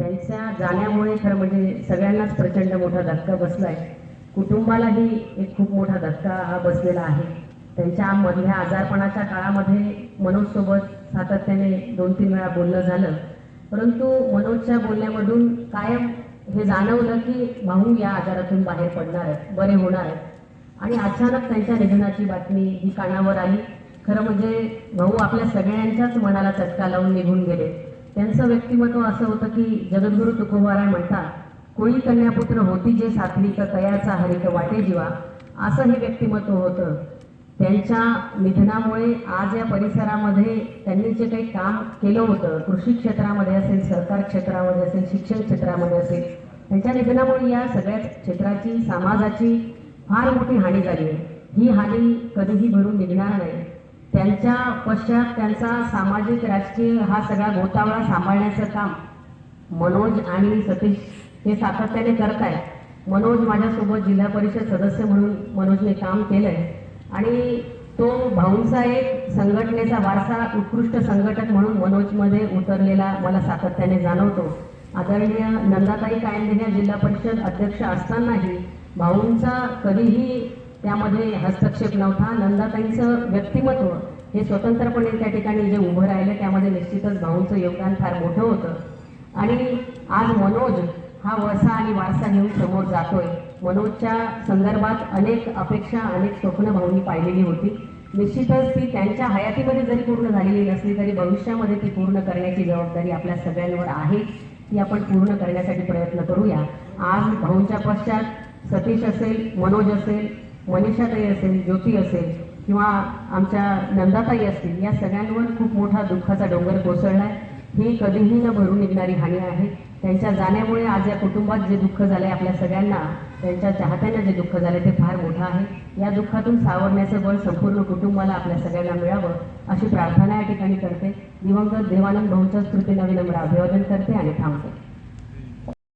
त्यांच्या जाण्यामुळे खरं म्हणजे सगळ्यांनाच प्रचंड मोठा धक्का बसलाय. कुटुंबालाही एक खूप मोठा धक्का हा बसलेला आहे. त्यांच्या मधल्या आजारपणाच्या काळामध्ये मनोजसोबत सातत्याने दोन तीन वेळा बोलणं झालं. परंतु मनोजच्या बोलण्यामधून कायम हे जाणवलं की भाऊ या आजारातून बाहेर पडणार आहेत बरे होणार आहेत. आणि अचानक त्यांच्या निधनाची बातमी ही कानावर आली. खरं म्हणजे भाऊ आपल्या सगळ्यांच्याच मनाला चटका लावून निघून गेले. त्यांचं व्यक्तिमत्व असं होतं की जगद्गुरु तुकोबाराय म्हणतात कोळी कन्यापुत्र होती जे सात्विक तयाचा हरिक वाटे जीवा असं हे व्यक्तिमत्व होतं. त्यांच्या निधनामुळे आज या परिसरामध्ये त्यांनी जे काही काम केलं होतं कृषी क्षेत्रामध्ये असेल सहकार क्षेत्रामध्ये असेल शिक्षण क्षेत्रामध्ये असेल त्यांच्या निधनामुळे या सगळ्या क्षेत्राची समाजाची फार मोठी हानी झाली आहे. ही हानी कधीही भरून निघणार नाही. त्यांच्या पश्चात त्यांचा सामाजिक राजकीय हा सगळा गोतावळा सांभाळण्याचं काम मनोज आणि सतीश हे सातत्याने करत आहेत मनोज माझ्यासोबत जिल्हा परिषद सदस्य म्हणून मनोजने काम केलंय. आणि तो भाऊंचा एक संघटनेचा वारसा उत्कृष्ट संघटक म्हणून मनोजमध्ये उतरलेला मला सातत्याने जाणवतो. आदरणीय नंदाताई कायंदे जिल्हा परिषद अध्यक्ष असतानाही भाऊंचा कधीही त्यामध्ये हस्तक्षेप नव्हता. नंदाताईंचं व्यक्तिमत्व हे स्वतंत्रपणे त्या ठिकाणी जे उभं राहिलं त्यामध्ये निश्चितच भाऊंचं योगदान फार मोठं होतं. आणि आज मनोज हा वसा आणि वारसा घेऊन समोर जातोय. मनोजच्या संदर्भात अनेक अपेक्षा अनेक स्वप्न भाऊंनी पाहिलेली होती. निश्चितच ती त्यांच्या हयातीमध्ये जरी पूर्ण झालेली नसली तरी भविष्यामध्ये ती पूर्ण करण्याची जबाबदारी आपल्या सगळ्यांवर आहे. ती आपण पूर्ण करण्यासाठी प्रयत्न करूया. आज भाऊंच्या पश्चात सतीश असेल मनोज असेल मनीषाताई असेल ज्योती असेल किंवा आमच्या नंदाताई असतील या सगळ्यांवर खूप मोठा दुःखाचा डोंगर कोसळला आहे ही कधीही न भरून निघणारी हानी आहे. त्यांच्या जाण्यामुळे आज या कुटुंबात जे दुःख झाले आपल्या सगळ्यांना त्यांच्या चाहत्यांना जे दुःख झाले ते फार मोठं आहे. या दुःखातून सावरण्याचं बळ संपूर्ण कुटुंबाला आपल्या सगळ्यांना मिळावं अशी प्रार्थना या ठिकाणी करते. दिवंगत देवानंद भाऊंच्या स्मृतीला विनम्र अभिवादन करते आणि थांबते.